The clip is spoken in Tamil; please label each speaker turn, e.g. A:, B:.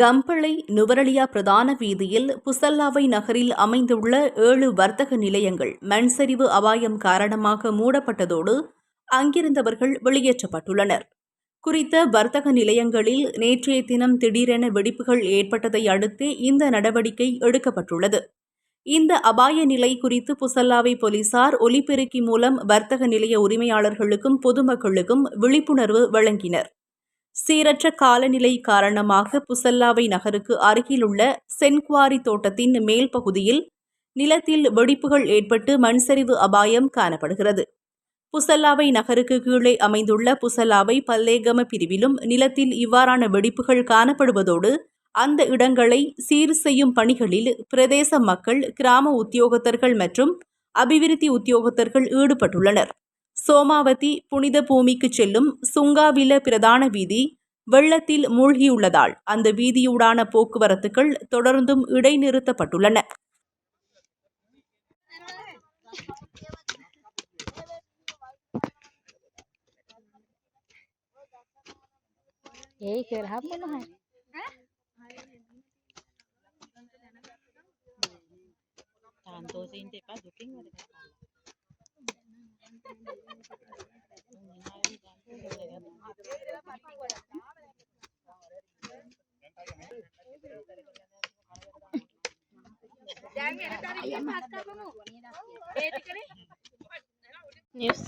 A: கம்பளை நுவரலியா பிரதான வீதியில் புசல்லாவை நகரில் அமைந்துள்ள ஏழு வர்த்தக நிலையங்கள் மண்சரிவு அபாயம் காரணமாக மூடப்பட்டதோடு அங்கிருந்தவர்கள் வெளியேற்றப்பட்டுள்ளனர். குறித்த வர்த்தக நிலையங்களில் நேற்றைய தினம் திடீரென வெடிப்புகள் ஏற்பட்டதை அடுத்தே இந்த நடவடிக்கை எடுக்கப்பட்டுள்ளது. இந்த அபாய நிலை குறித்து புசல்லாவை போலீசார் ஒலிபெருக்கி மூலம் வர்த்தக நிலைய உரிமையாளர்களுக்கும் பொதுமக்களுக்கும் விழிப்புணர்வு வழங்கினர். சீரற்ற காலநிலை காரணமாக புசல்லாவை நகருக்கு அருகிலுள்ள சென்குவாரி தோட்டத்தின் மேல் பகுதியில் நிலத்தில் வெடிப்புகள் ஏற்பட்டு மண்சரிவு அபாயம் காணப்படுகிறது. புசல்லாவை நகருக்கு கீழே அமைந்துள்ள புசல்லாவை பல்லேகம பிரிவிலும் நிலத்தில் இவ்வாறான வெடிப்புகள் காணப்படுவதோடு அந்த இடங்களை சீர் செய்யும் பணிகளில் பிரதேச மக்கள் கிராம உத்தியோகத்தர்கள் மற்றும் அபிவிருத்தி உத்தியோகத்தர்கள் ஈடுபட்டுள்ளனர். சோமாவதி புனித பூமிக்கு செல்லும் சுங்காவில பிரதான வீதி வெள்ளத்தில் மூழ்கியுள்ளதால் அந்த வீதியூடான போக்குவரத்துகள் தொடர்ந்தும் இடைநிறுத்தப்பட்டுள்ளன
B: यही कह रहा बोला है
C: Tanto sin te paso, ¿quién
B: news